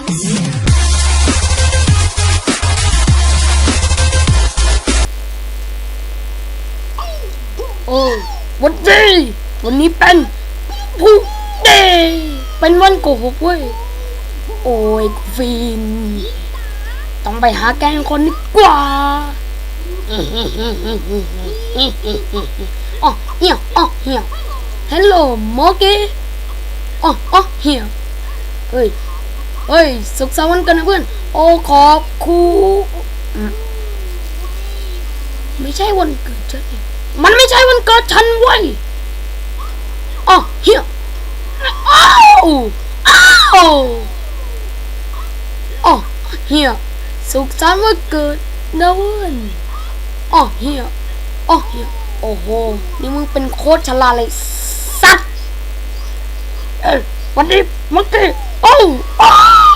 โอ้วันดีวันนี้เป็นผู้เดย์เป็นวันโกหกเว้ย โอ้ยฟิน ต้องไปหาแกงคนดีกว่าอ๋อเหี่ยอ๋อเหี่ย Hello โมกี้อ๋ออ๋อเหี่ยเฮ้ย เฮ้ยสุขสันต์วันเกิดนะเพื่อน โอ้ขอบคุณไม่ใช่วันเกิดฉันมันไม่ใช่วันเกิดฉันเว้ยอ๋อเฮียอ้าวอ้าวอ๋อเฮียสุขสันต์วันเกิดนะเว้ยอ๋อเฮียอ๋อเฮียโอ้โห นี่มึงเป็นโค้ชฉลาดเลย สัตว์ เอ้ยวันนี้มื่อกี้โอ้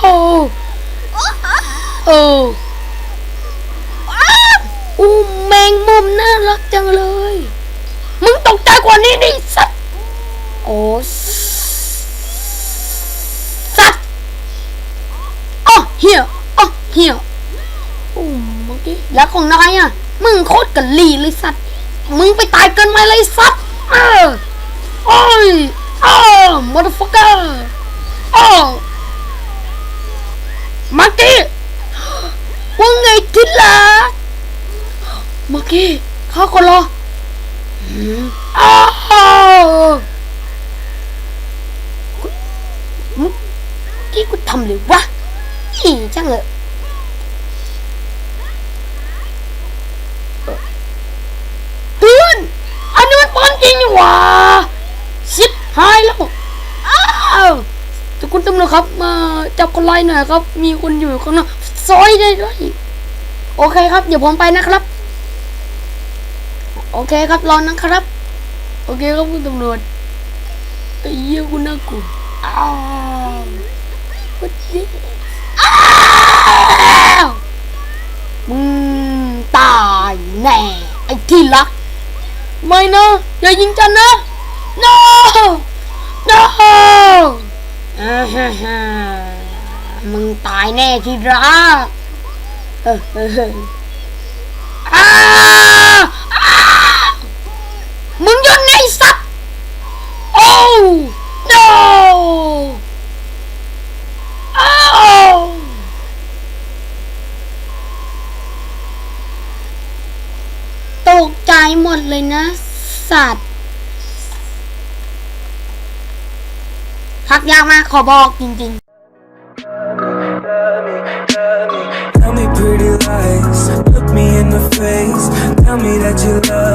โอ้โอ้อู้แมงมุมน่ารักจังเลย มึงตกใจกว่านี้ดิสัตว์โอ้สัตว์อ๋อเฮียอ๋อเฮียโอ้เมื่อกี้แล้วของนายอะ มึงโคตรกะลีเลยสัตว์ มึงไปตายเกินไปเลยสัตว์เออโอ้ยอ้าว motherfucker อ้ มักกี้ว่าไงทิละมื่อกี้ข้าก็รออ้าวกี้กูทำเลยวะอีจังเลยเตือนอันนี้มันปอนจริงนี่หว่าชิบหายแล้ว อ้าว คุณตำรวจครับมาจับคนร้ายหน่อยครับ มีคนอยู่ข้างนอกซอยได้ด้วยโอเคครับ เดี๋ยวผมไปนะครับ โอเคครับรอนะครับ โอเคครับคุณตำรวจไอ้เหี้ยคุณน่ากลัวอ้าววันนี้อ้าวมึงตายแน่ไอ้ที่รักไม่นะอย่ายิงฉันนะ no no ฮ่าฮ่ามึงตายแน่ที่รักมึงยุดไงสัตว์ โอ้ no อ้ตกใจหมดเลยนะ สัตว์ พักยากมากขอบอกจริง Tell me pretty lies, look me in the face. Tell me that you love